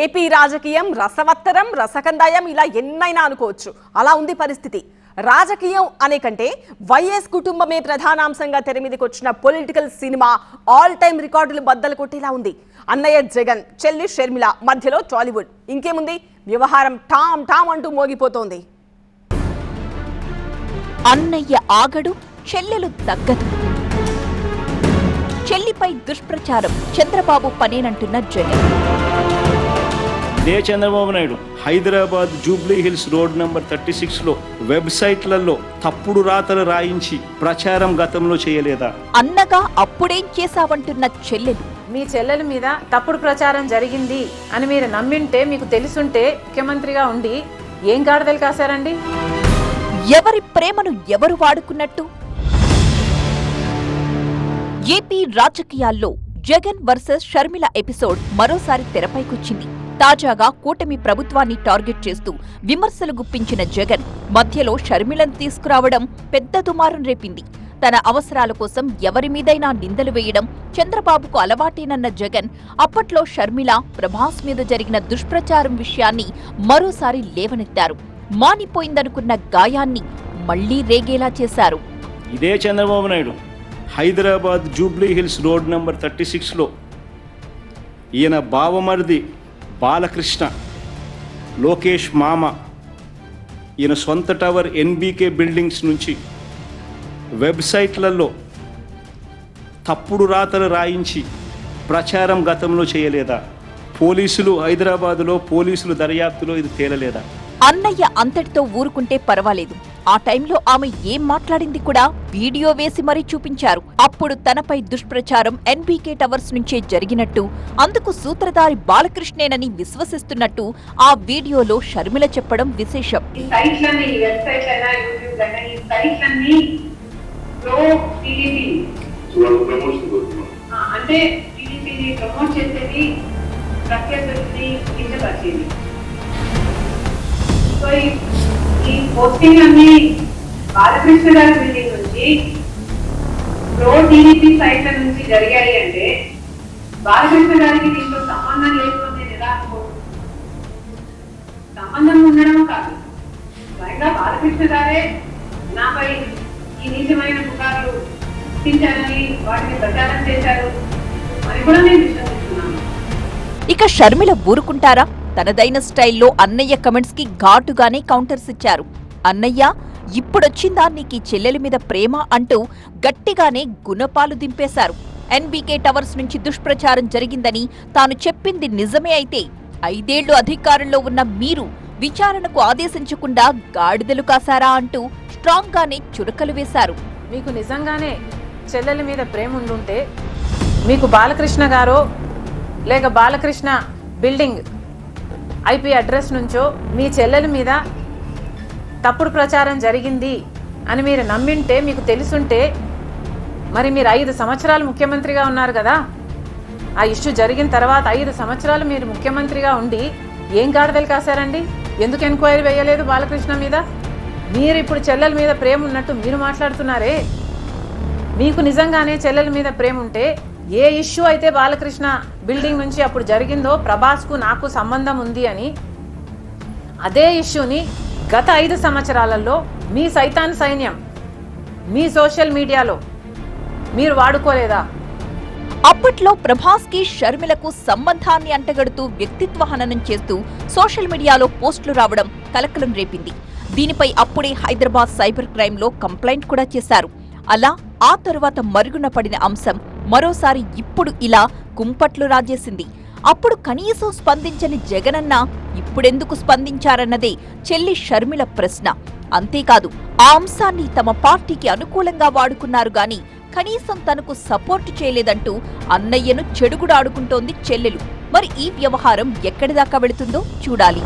AP రాజకీయం రసవత్తరం రసకందాయం ఇలా ఎన్నైనా అనుకోవచ్చు. అలా ఉంది పరిస్థితి. రాజకీయం అనే కంటే వైఎస్ కుటుంబమే ప్రధానాంశంగా తెరమీదకి వచ్చిన పొలిటికల్ సినిమా ఆల్ టైమ్ రికార్డులు బద్దలు కొట్టేలా ఉంది. అన్నయ్య జగన్ చెల్లి షర్మిల మధ్యలో టాలీవుడ్. ఇంకేముంది? వ్యవహారం టామ్ టామ్ అంటూ మోగిపోతోంది. అన్నయ్య ఆగడు చెల్లెలు తగ్గదు. చెల్లిపై దుష్ప్రచారం చంద్రబాబు పనేనంటున్న జగన్. ఇదే Chandrababu Naidu Hyderabad Jubilee Hills road number thirty సిక్స్లో వెబ్సైట్లలో తప్పుడు రాతలు రాయించి ప్రచారం గతంలో చేయలేదా? అన్నగా అప్పుడేం చేశావంటున్న చెల్లెలు? మీ చెల్లెల మీద తప్పుడు ప్రచారం జరిగింది అని మీరు నమ్మింటే మీకు తెలుసుంటే ముఖ్యమంత్రిగా ఉండి ఏం గాడిదలు కాశారండి? ఎవరి ప్రేమను ఎవరు వాడుకున్నట్టు? ఏపీ రాజకీయాల్లో జగన్ వర్సెస్ షర్మిల ఎపిసోడ్ మరోసారి తెరపైకొచ్చింది. తాజాగా కూటమి ప్రభుత్వాన్ని టార్గెట్ చేస్తూ విమర్శలు గుప్పించిన జగన్ మధ్యలో షర్మిలను తీసుకురావడం పెద్ద దుమారం రేపింది. తన అవసరాల కోసం ఎవరి మీదైనా నిందలు వేయడం చంద్రబాబుకు అలవాటేనన్న జగన్ అప్పట్లో షర్మిల ప్రభాస్ మీద జరిగిన దుష్ప్రచారం విషయాన్ని మరోసారి లేవనెత్తారు. మానిపోయిందనుకున్న గాయాన్ని మళ్ళీ రేగేలా చేశారు. ఇదే Chandrababu Naidu. Hyderabad Jubilee Hills road number thirty సిక్స్లో ఈయన బావమరిది బాలకృష్ణ లోకేష్ మామ ఈయన సొంత టవర్ ఎన్బీకే బిల్డింగ్స్ నుంచి వెబ్సైట్లలో తప్పుడు రాతలు రాయించి ప్రచారం గతంలో చేయలేదా? పోలీసులు హైదరాబాదులో పోలీసులు దర్యాప్తులో ఇది తేలలేదా? అన్నయ్య అంతటితో ఊరుకుంటే పర్వాలేదు. ఆ టైంలో ఆమె ఏం మాట్లాడింది కూడా వీడియో వేసి మరీ చూపించారు. అప్పుడు తనపై దుష్ప్రచారం ఎన్బీకే టవర్స్ నుంచే జరిగినట్టు అందుకు సూత్రధారి బాలకృష్ణేనని విశ్వసిస్తున్నట్టు ఆ వీడియోలో షర్మిల చెప్పడం విశేషం. అంటే టీడీపీని ప్రమోట్ చేసేది ప్రత్యర్థుల్ని కించపరిచేది సో ఈ- ఈ పోస్టింగ్ అన్ని బాలకృష్ణ గారి బిల్డింగ్ నుంచి ప్రో టీడీపీ సైట్ల నుంచి జరిగాయి అంటే బాలకృష్ణ గారికి దీంతో సంబంధం లేదు అని నేను ఎలా సంబంధం ఉండడం కాదు. స్వయంగా బాలకృష్ణ గారే నాపై ఈ నీచమైన పుకార్లు గుర్తించారని వాటిని ప్రచారం చేశారు అని కూడా నేను విశ్వసిస్తున్నాను. ఇక షర్మిల ఊరుకుంటారా? తనదైన స్టైల్లో అన్నయ్య కమెంట్స్కి ఘాటుగానే కౌంటర్స్ ఇచ్చారు. అన్నయ్య ఇప్పుడొచ్చిందా నీకీ చెల్లెలి మీద ప్రేమ అంటూ గట్టిగానే గుణపాలు దింపేశారు. ఎన్బీకే టవర్స్ నుంచి దుష్ప్రచారం జరిగిందని తాను చెప్పింది నిజమే అయితే ఐదేళ్ళు అధికారంలో ఉన్న మీరు విచారణకు ఆదేశించకుండా గాడిదలు కాశారా అంటూ స్ట్రాంగ్ గానే చురకలు వేశారు. మీకు నిజంగానే చెల్లెల మీద ప్రేమ ఉండుంటే మీకు బాలకృష్ణ గారో లేక బాలకృష్ణ బిల్డింగ్ ఐపీ అడ్రస్ నుంచో మీ చెల్లెల మీద తప్పుడు ప్రచారం జరిగింది అని మీరు నమ్మింటే మీకు తెలుసుంటే మరి మీరు ఐదు సంవత్సరాలు ముఖ్యమంత్రిగా ఉన్నారు కదా. ఆ ఇష్యూ జరిగిన తర్వాత ఐదు సంవత్సరాలు మీరు ముఖ్యమంత్రిగా ఉండి ఏం గాడిదలు కాశారండి? ఎందుకు ఎంక్వైరీ వేయలేదు బాలకృష్ణ మీద? మీరు ఇప్పుడు చెల్లెల మీద ప్రేమ ఉన్నట్టు మీరు మాట్లాడుతున్నారే? మీకు నిజంగానే చెల్లెల మీద ప్రేమ ఉంటే ఏ ఇష్యూ అయితే బాలకృష్ణ బిల్డింగ్ నుంచి అప్పుడు జరిగిందో ప్రభాస్కు నాకు సంబంధం ఉంది అని అదే ఇష్యూని గత ఐదు సంవత్సరాలలో మీ సైతాన్ సైన్యం మీ సోషల్ మీడియాలో మీరు వాడుకోలేదా? అప్పట్లో ప్రభాస్కి షర్మిలకు సంబంధాన్ని అంటగడుతూ వ్యక్తిత్వ హననం చేస్తూ సోషల్ మీడియాలో పోస్టులు రావడం కలకలం రేపింది. దీనిపై అప్పుడే హైదరాబాద్ సైబర్ క్రైమ్లో కంప్లైంట్ కూడా చేశారు. అలా ఆ తరువాత మరుగున పడిన అంశం మరోసారి ఇప్పుడు ఇలా కుంపట్లు రాజేసింది. అప్పుడు కనీసం స్పందించని జగనన్న ఇప్పుడెందుకు స్పందించారన్నదే చెల్లి షర్మిల ప్రశ్న. అంతేకాదు ఆ అంశాన్ని తమ పార్టీకి అనుకూలంగా వాడుకున్నారు గాని కనీసం తనకు సపోర్ట్ చేయలేదంటూ అన్నయ్యను చెడుగుడాడుకుంటోంది చెల్లెలు. మరి ఈ వ్యవహారం ఎక్కడి దాకా వెళుతుందో చూడాలి.